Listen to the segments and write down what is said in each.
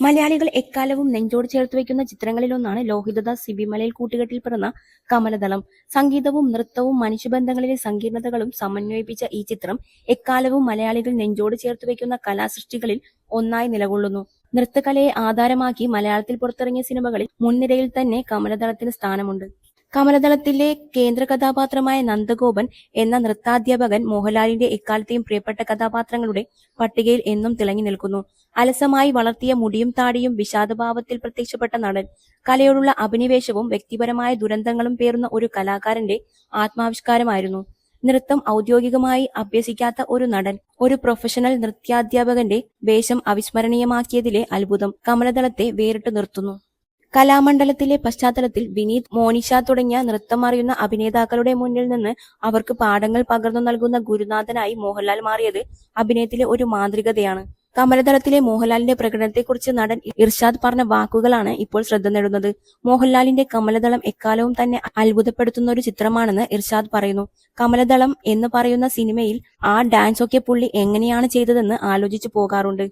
മലയാളികൾ എക്കാലവും നെഞ്ചോട് ചേർത്ത് വയ്ക്കുന്ന ചിത്രങ്ങളിലൊന്നാണ് ലോഹിതദാസ് സിബിമലയിൽ കൂട്ടുകെട്ടിൽ പിറന്ന കമലദളം. സംഗീതവും നൃത്തവും മനുഷ്യബന്ധങ്ങളിലെ സങ്കീർണതകളും സമന്വയിപ്പിച്ച ഈ ചിത്രം എക്കാലവും മലയാളികൾ നെഞ്ചോട് ചേർത്ത് വയ്ക്കുന്ന കലാസൃഷ്ടികളിൽ ഒന്നായി നിലകൊള്ളുന്നു. നൃത്തകലയെ ആധാരമാക്കി മലയാളത്തിൽ പുറത്തിറങ്ങിയ സിനിമകളിൽ മുൻനിരയിൽ തന്നെ കമലദളത്തിന് സ്ഥാനമുണ്ട്. കമലദളത്തിലെ കേന്ദ്ര കഥാപാത്രമായ നന്ദഗോപൻ എന്ന നൃത്താധ്യാപകൻ മോഹൻലാലിന്റെ എക്കാലത്തെയും പ്രിയപ്പെട്ട കഥാപാത്രങ്ങളുടെ പട്ടികയിൽ എന്നും തിളങ്ങി നിൽക്കുന്നു. അലസമായി വളർത്തിയ മുടിയും താടിയും വിഷാദഭാവത്തിൽ പ്രത്യക്ഷപ്പെട്ട നടൻ. കലയോടുള്ള അഭിനിവേശവും വ്യക്തിപരമായ ദുരന്തങ്ങളും പേറുന്ന ഒരു കലാകാരന്റെ ആത്മാവിഷ്കാരമായിരുന്നു. നൃത്തം ഔദ്യോഗികമായി അഭ്യസിക്കാത്ത ഒരു നടൻ. ഒരു പ്രൊഫഷണൽ നൃത്യാധ്യാപകന്റെ വേഷം അവിസ്മരണീയമാക്കിയതിലെ അത്ഭുതം കമലദളത്തെ വേറിട്ടു നിർത്തുന്നു. കലാമണ്ഡലത്തിലെ പശ്ചാത്തലത്തിൽ വിനീത് മോനിഷ തുടങ്ങിയ നൃത്തം അറിയുന്ന അഭിനേതാക്കളുടെ മുന്നിൽ നിന്ന് അവർക്ക് പാഠങ്ങൾ പകർന്നു നൽകുന്ന ഗുരുനാഥനായി മോഹൻലാൽ മാറിയത് അഭിനയത്തിലെ ഒരു മാന്ത്രികതയാണ്. കമലതലത്തിലെ മോഹൻലാലിന്റെ പ്രകടനത്തെക്കുറിച്ച് നടൻ ഇർഷാദ് പറഞ്ഞ വാക്കുകളാണ് ഇപ്പോൾ ശ്രദ്ധ നേടുന്നത്. മോഹൻലാലിന്റെ കമലദളം എക്കാലവും തന്നെ അത്ഭുതപ്പെടുത്തുന്ന ഒരു ചിത്രമാണെന്ന് ഇർഷാദ് പറയുന്നു. കമലദളം എന്ന് പറയുന്ന സിനിമയിൽ ആ ഡാൻസ് ഒക്കെ പുള്ളി എങ്ങനെയാണ് ചെയ്തതെന്ന് ആലോചിച്ചു പോകാറുണ്ട്.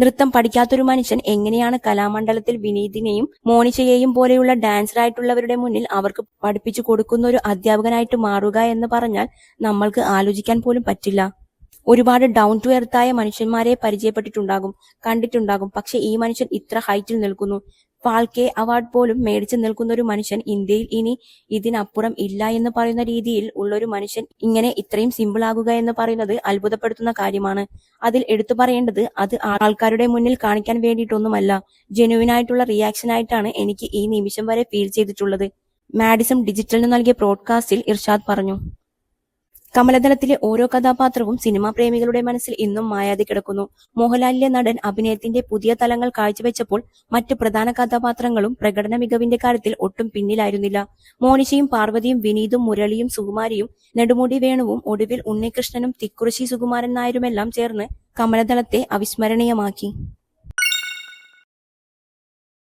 നൃത്തം പഠിക്കാത്തൊരു മനുഷ്യൻ എങ്ങനെയാണ് കലാമണ്ഡലത്തിൽ വിനീതിനെയും മോണിഷയെയും പോലെയുള്ള ഡാൻസറായിട്ടുള്ളവരുടെ മുന്നിൽ അവർക്ക് പഠിപ്പിച്ചു കൊടുക്കുന്ന ഒരു അധ്യാപകനായിട്ട് മാറുക എന്ന് പറഞ്ഞാൽ നമ്മൾക്ക് ആലോചിക്കാൻ പോലും പറ്റില്ല. ഒരുപാട് ഡൗൺ ടു എർത്തായ മനുഷ്യന്മാരെ പരിചയപ്പെട്ടിട്ടുണ്ടാകും കണ്ടിട്ടുണ്ടാകും. പക്ഷെ ഈ മനുഷ്യൻ ഇത്ര ഹൈറ്റിൽ നിൽക്കുന്നു. ഫാൽക്കെ അവാർഡ് പോലും മേടിച്ചു നിൽക്കുന്ന ഒരു മനുഷ്യൻ ഇന്ത്യയിൽ ഇനി ഇതിനപ്പുറം ഇല്ല എന്ന് പറയുന്ന രീതിയിൽ ഉള്ളൊരു മനുഷ്യൻ ഇങ്ങനെ ഇത്രയും സിമ്പിൾ ആകുക എന്ന് പറയുന്നത് അത്ഭുതപ്പെടുത്തുന്ന കാര്യമാണ്. അതിൽ എടുത്തു പറയേണ്ടത് അത് ആൾക്കാരുടെ മുന്നിൽ കാണിക്കാൻ വേണ്ടിയിട്ടൊന്നുമല്ല. ജെനുവിൻ ആയിട്ടുള്ള റിയാക്ഷൻ ആയിട്ടാണ് എനിക്ക് ഈ നിമിഷം വരെ ഫീൽ ചെയ്തിട്ടുള്ളത്. മാഡിസം ഡിജിറ്റലിന് നൽകിയ ബ്രോഡ്കാസ്റ്റിൽ ഇർഷാദ് പറഞ്ഞു. കമലദളത്തിലെ ഓരോ കഥാപാത്രവും സിനിമാ പ്രേമികളുടെ മനസ്സിൽ ഇന്നും മായാതെ കിടക്കുന്നു. മോഹൻലാലിലെ നടൻ അഭിനയത്തിന്റെ പുതിയ തലങ്ങൾ കാഴ്ചവെച്ചപ്പോൾ മറ്റ് പ്രധാന കഥാപാത്രങ്ങളും പ്രകടന മികവിന്റെ കാര്യത്തിൽ ഒട്ടും പിന്നിലായിരുന്നില്ല. മോനിഷയും പാർവതിയും വിനീതും മുരളിയും സുകുമാരിയും നെടുമുടി വേണുവും ഒടുവിൽ ഉണ്ണികൃഷ്ണനും തിക്കുറിശി സുകുമാരൻ നായരുമെല്ലാം ചേർന്ന് കമലദളത്തെ അവിസ്മരണീയമാക്കി.